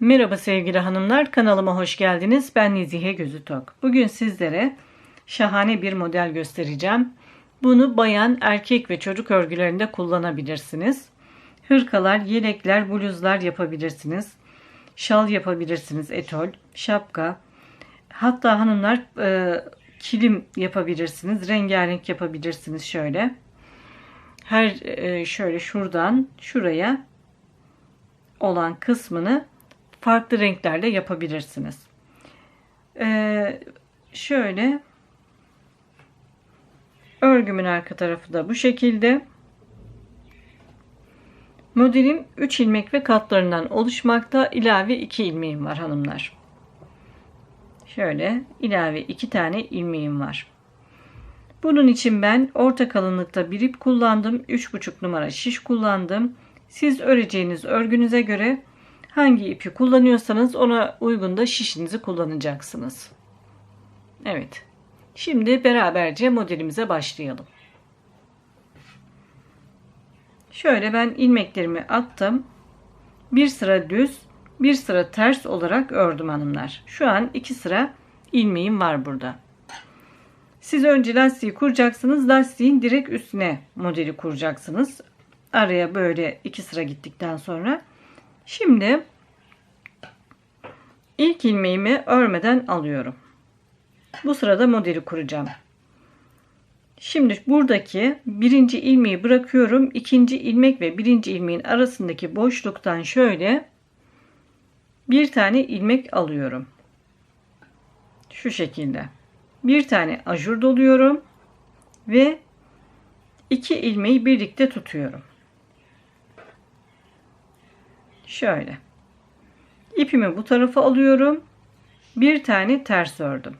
Merhaba sevgili hanımlar, kanalıma hoş geldiniz. Ben Nezihe Gözü Tok. Bugün sizlere şahane bir model göstereceğim. Bunu bayan, erkek ve çocuk örgülerinde kullanabilirsiniz. Hırkalar, yelekler, bluzlar yapabilirsiniz. Şal yapabilirsiniz, etol, şapka. Hatta hanımlar e, kilim yapabilirsiniz, rengarenk yapabilirsiniz şöyle. Her e, şöyle şuradan şuraya olan kısmını farklı renklerde yapabilirsiniz. Ee, şöyle örgümün arka tarafı da bu şekilde. Modelim 3 ilmek ve katlarından oluşmakta. İlave 2 ilmeğim var hanımlar. Şöyle ilave 2 tane ilmeğim var. Bunun için ben orta kalınlıkta bir ip kullandım. 3,5 numara şiş kullandım. Siz öreceğiniz örgünüze göre hangi ipi kullanıyorsanız ona uygun da şişinizi kullanacaksınız. Evet. Şimdi beraberce modelimize başlayalım. Şöyle ben ilmeklerimi attım. Bir sıra düz, bir sıra ters olarak ördüm hanımlar. Şu an iki sıra ilmeğim var burada. Siz önce lastiği kuracaksınız. Lastiğin direkt üstüne modeli kuracaksınız. Araya böyle iki sıra gittikten sonra. Şimdi ilk ilmeğimi örmeden alıyorum. Bu sırada modeli kuracağım. Şimdi buradaki birinci ilmeği bırakıyorum. İkinci ilmek ve birinci ilmeğin arasındaki boşluktan şöyle bir tane ilmek alıyorum. Şu şekilde. Bir tane ajur doluyorum ve iki ilmeği birlikte tutuyorum. Şöyle. İpimi bu tarafa alıyorum. Bir tane ters ördüm.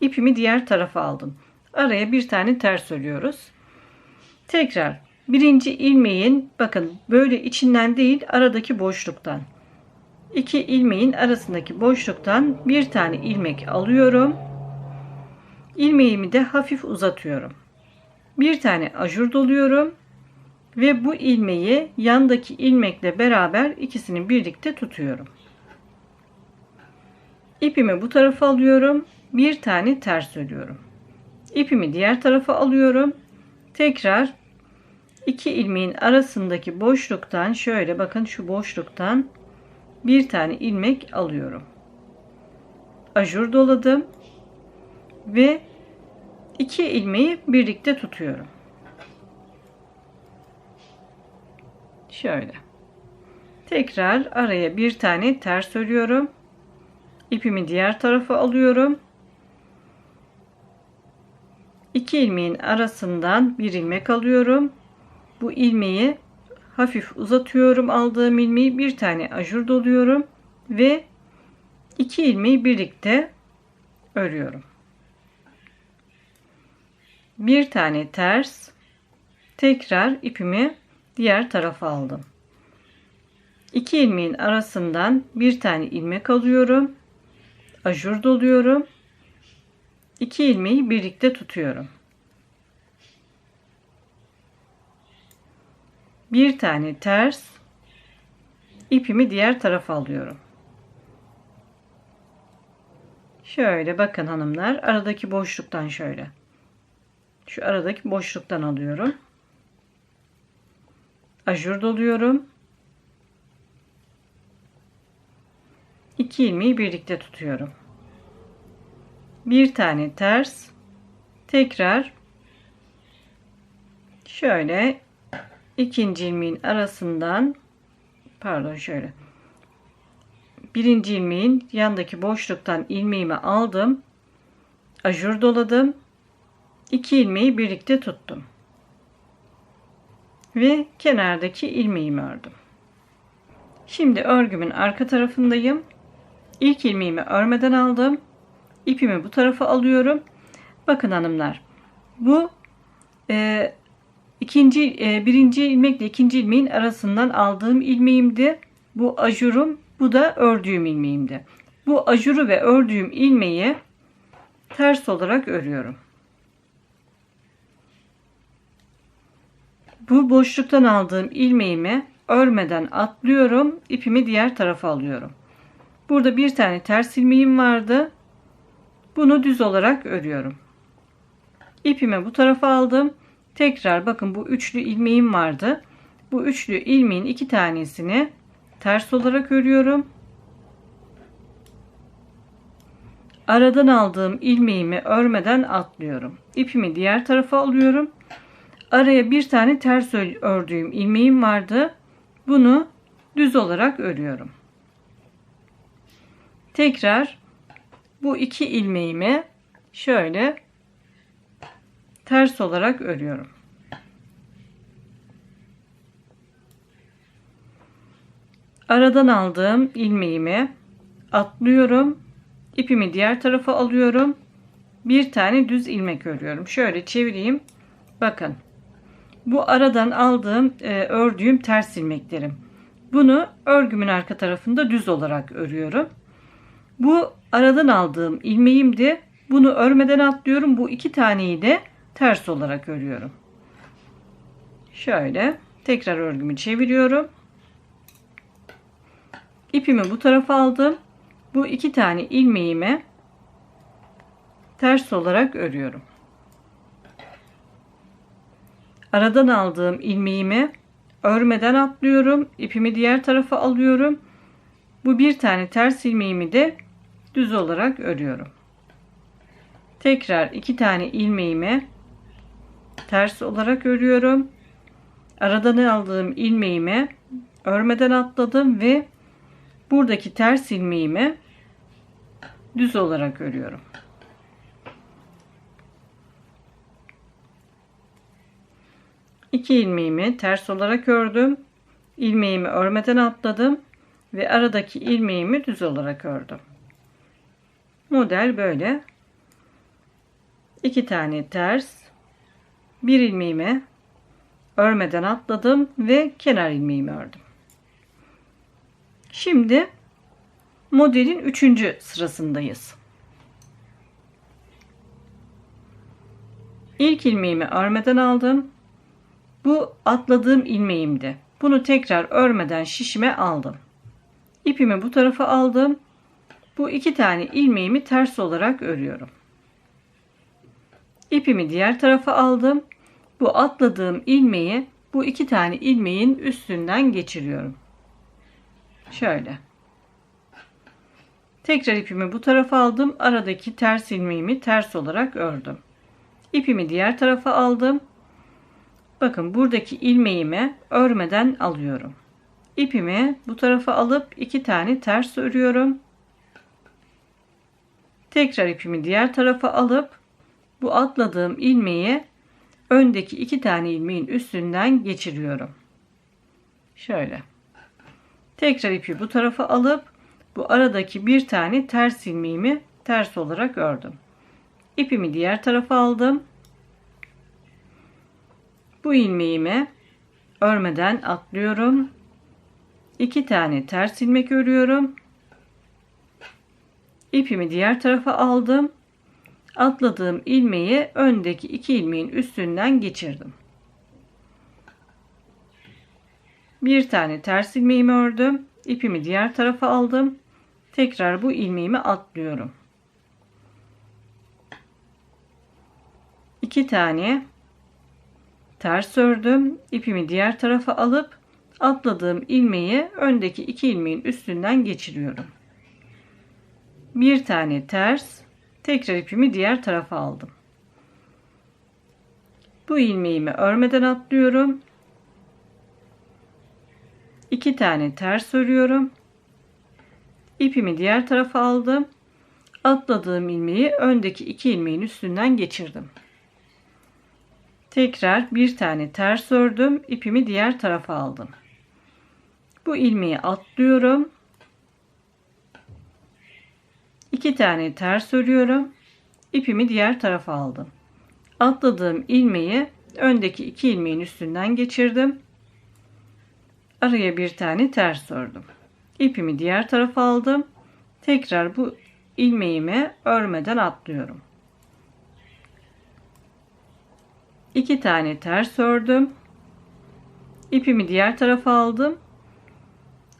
İpimi diğer tarafa aldım. Araya bir tane ters örüyoruz. Tekrar birinci ilmeğin bakın böyle içinden değil aradaki boşluktan. iki ilmeğin arasındaki boşluktan bir tane ilmek alıyorum. İlmeğimi de hafif uzatıyorum. Bir tane ajur doluyorum ve bu ilmeği yandaki ilmekle beraber ikisini birlikte tutuyorum. İpimi bu tarafa alıyorum. Bir tane ters örüyorum. İpimi diğer tarafa alıyorum. Tekrar iki ilmeğin arasındaki boşluktan şöyle bakın şu boşluktan bir tane ilmek alıyorum. Ajur doladım ve iki ilmeği birlikte tutuyorum. Şöyle. Tekrar araya bir tane ters örüyorum. İpimi diğer tarafa alıyorum. İki ilmeğin arasından bir ilmek alıyorum. Bu ilmeği hafif uzatıyorum. Aldığım ilmeği bir tane ajur doluyorum ve iki ilmeği birlikte örüyorum. Bir tane ters tekrar ipimi diğer tarafa aldım. İki ilmeğin arasından bir tane ilmek alıyorum. Ajur doluyorum. İki ilmeği birlikte tutuyorum. Bir tane ters ipimi diğer tarafa alıyorum. Şöyle bakın hanımlar aradaki boşluktan şöyle. Şu aradaki boşluktan alıyorum ajur doluyorum. İki ilmeği birlikte tutuyorum. Bir tane ters. Tekrar şöyle ikinci ilmeğin arasından pardon şöyle. Birinci ilmeğin yandaki boşluktan ilmeğimi aldım. Ajur doladım. İki ilmeği birlikte tuttum ve kenardaki ilmeğimi ördüm. Şimdi örgümün arka tarafındayım. İlk ilmeğimi örmeden aldım. İpimi bu tarafa alıyorum. Bakın hanımlar. Bu e, ikinci e, birinci ilmekle ikinci ilmeğin arasından aldığım ilmeğimdi. Bu ajurum, bu da ördüğüm ilmeğimdi. Bu ajuru ve ördüğüm ilmeği ters olarak örüyorum. Bu boşluktan aldığım ilmeğimi örmeden atlıyorum. ipimi diğer tarafa alıyorum. Burada bir tane ters ilmeğim vardı. Bunu düz olarak örüyorum. İpimi bu tarafa aldım. Tekrar bakın bu üçlü ilmeğim vardı. Bu üçlü ilmeğin iki tanesini ters olarak örüyorum. Aradan aldığım ilmeğimi örmeden atlıyorum. İpimi diğer tarafa alıyorum. Araya bir tane ters ördüğüm ilmeğim vardı. Bunu düz olarak örüyorum. Tekrar bu iki ilmeğimi şöyle ters olarak örüyorum. Aradan aldığım ilmeğimi atlıyorum. İpimi diğer tarafa alıyorum. Bir tane düz ilmek örüyorum. Şöyle çevireyim. Bakın. Bu aradan aldığım, e, ördüğüm ters ilmeklerim. Bunu örgümün arka tarafında düz olarak örüyorum. Bu aradan aldığım ilmeğimdi. Bunu örmeden atlıyorum. Bu iki taneyi de ters olarak örüyorum. Şöyle tekrar örgümü çeviriyorum. İpimi bu tarafa aldım. Bu iki tane ilmeğimi ters olarak örüyorum. Aradan aldığım ilmeğimi örmeden atlıyorum. İpimi diğer tarafa alıyorum. Bu bir tane ters ilmeğimi de düz olarak örüyorum. Tekrar iki tane ilmeğimi ters olarak örüyorum. Aradan aldığım ilmeğimi örmeden atladım ve buradaki ters ilmeğimi düz olarak örüyorum. İki ilmeğimi ters olarak ördüm. İlmeğimi örmeden atladım ve aradaki ilmeğimi düz olarak ördüm. Model böyle. İki tane ters, bir ilmeğimi örmeden atladım ve kenar ilmeğimi ördüm. Şimdi modelin üçüncü sırasındayız. İlk ilmeğimi örmeden aldım. Bu atladığım ilmeğimdi. Bunu tekrar örmeden şişime aldım. İpimi bu tarafa aldım. Bu iki tane ilmeğimi ters olarak örüyorum. İpimi diğer tarafa aldım. Bu atladığım ilmeği bu iki tane ilmeğin üstünden geçiriyorum. Şöyle. Tekrar ipimi bu tarafa aldım. Aradaki ters ilmeğimi ters olarak ördüm. İpimi diğer tarafa aldım. Bakın buradaki ilmeğimi örmeden alıyorum. İpimi bu tarafa alıp iki tane ters örüyorum. Tekrar ipimi diğer tarafa alıp bu atladığım ilmeği öndeki iki tane ilmeğin üstünden geçiriyorum. Şöyle. Tekrar ipi bu tarafa alıp bu aradaki bir tane ters ilmeğimi ters olarak ördüm. İpimi diğer tarafa aldım. Bu ilmeğimi örmeden atlıyorum. İki tane ters ilmek örüyorum. İpimi diğer tarafa aldım. Atladığım ilmeği öndeki iki ilmeğin üstünden geçirdim. Bir tane ters ilmeğimi ördüm. İpimi diğer tarafa aldım. Tekrar bu ilmeğimi atlıyorum. İki tane ters ördüm. İpimi diğer tarafa alıp atladığım ilmeği öndeki iki ilmeğin üstünden geçiriyorum. Bir tane ters, tekrar ipimi diğer tarafa aldım. Bu ilmeğimi örmeden atlıyorum. İki tane ters örüyorum. İpimi diğer tarafa aldım. Atladığım ilmeği öndeki iki ilmeğin üstünden geçirdim. Tekrar bir tane ters ördüm. İpimi diğer tarafa aldım. Bu ilmeği atlıyorum. İki tane ters örüyorum. İpimi diğer tarafa aldım. Atladığım ilmeği öndeki iki ilmeğin üstünden geçirdim. Araya bir tane ters ördüm. İpimi diğer tarafa aldım. Tekrar bu ilmeğimi örmeden atlıyorum. İki tane ters ördüm. İpimi diğer tarafa aldım.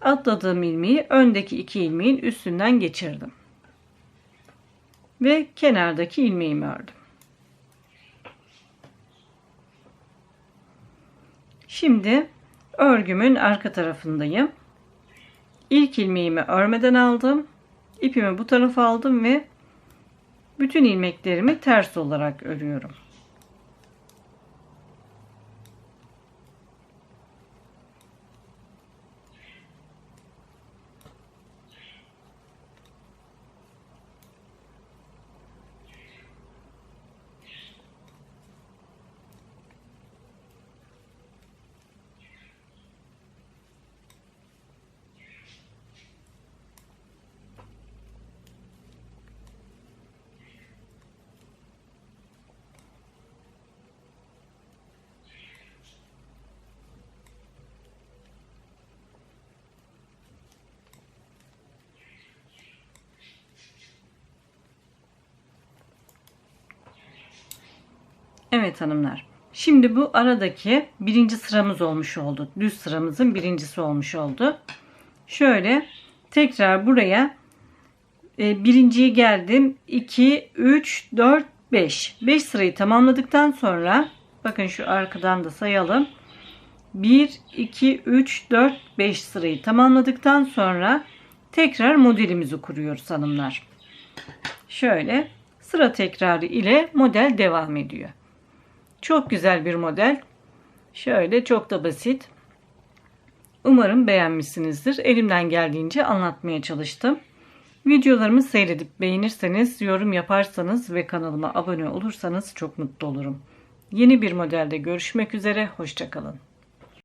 Atladığım ilmeği öndeki iki ilmeğin üstünden geçirdim. Ve kenardaki ilmeğimi ördüm. Şimdi örgümün arka tarafındayım. İlk ilmeğimi örmeden aldım. İpimi bu tarafa aldım ve bütün ilmeklerimi ters olarak örüyorum. Evet hanımlar. Şimdi bu aradaki birinci sıramız olmuş oldu. Düz sıramızın birincisi olmuş oldu. Şöyle tekrar buraya e, birinciye geldim. 2, 3, 4, 5. 5 sırayı tamamladıktan sonra bakın şu arkadan da sayalım. 1, 2, 3, 4, 5 sırayı tamamladıktan sonra tekrar modelimizi kuruyoruz hanımlar. Şöyle sıra tekrarı ile model devam ediyor. Çok güzel bir model. Şöyle çok da basit. Umarım beğenmişsinizdir. Elimden geldiğince anlatmaya çalıştım. Videolarımı seyredip beğenirseniz, yorum yaparsanız ve kanalıma abone olursanız çok mutlu olurum. Yeni bir modelde görüşmek üzere. Hoşçakalın.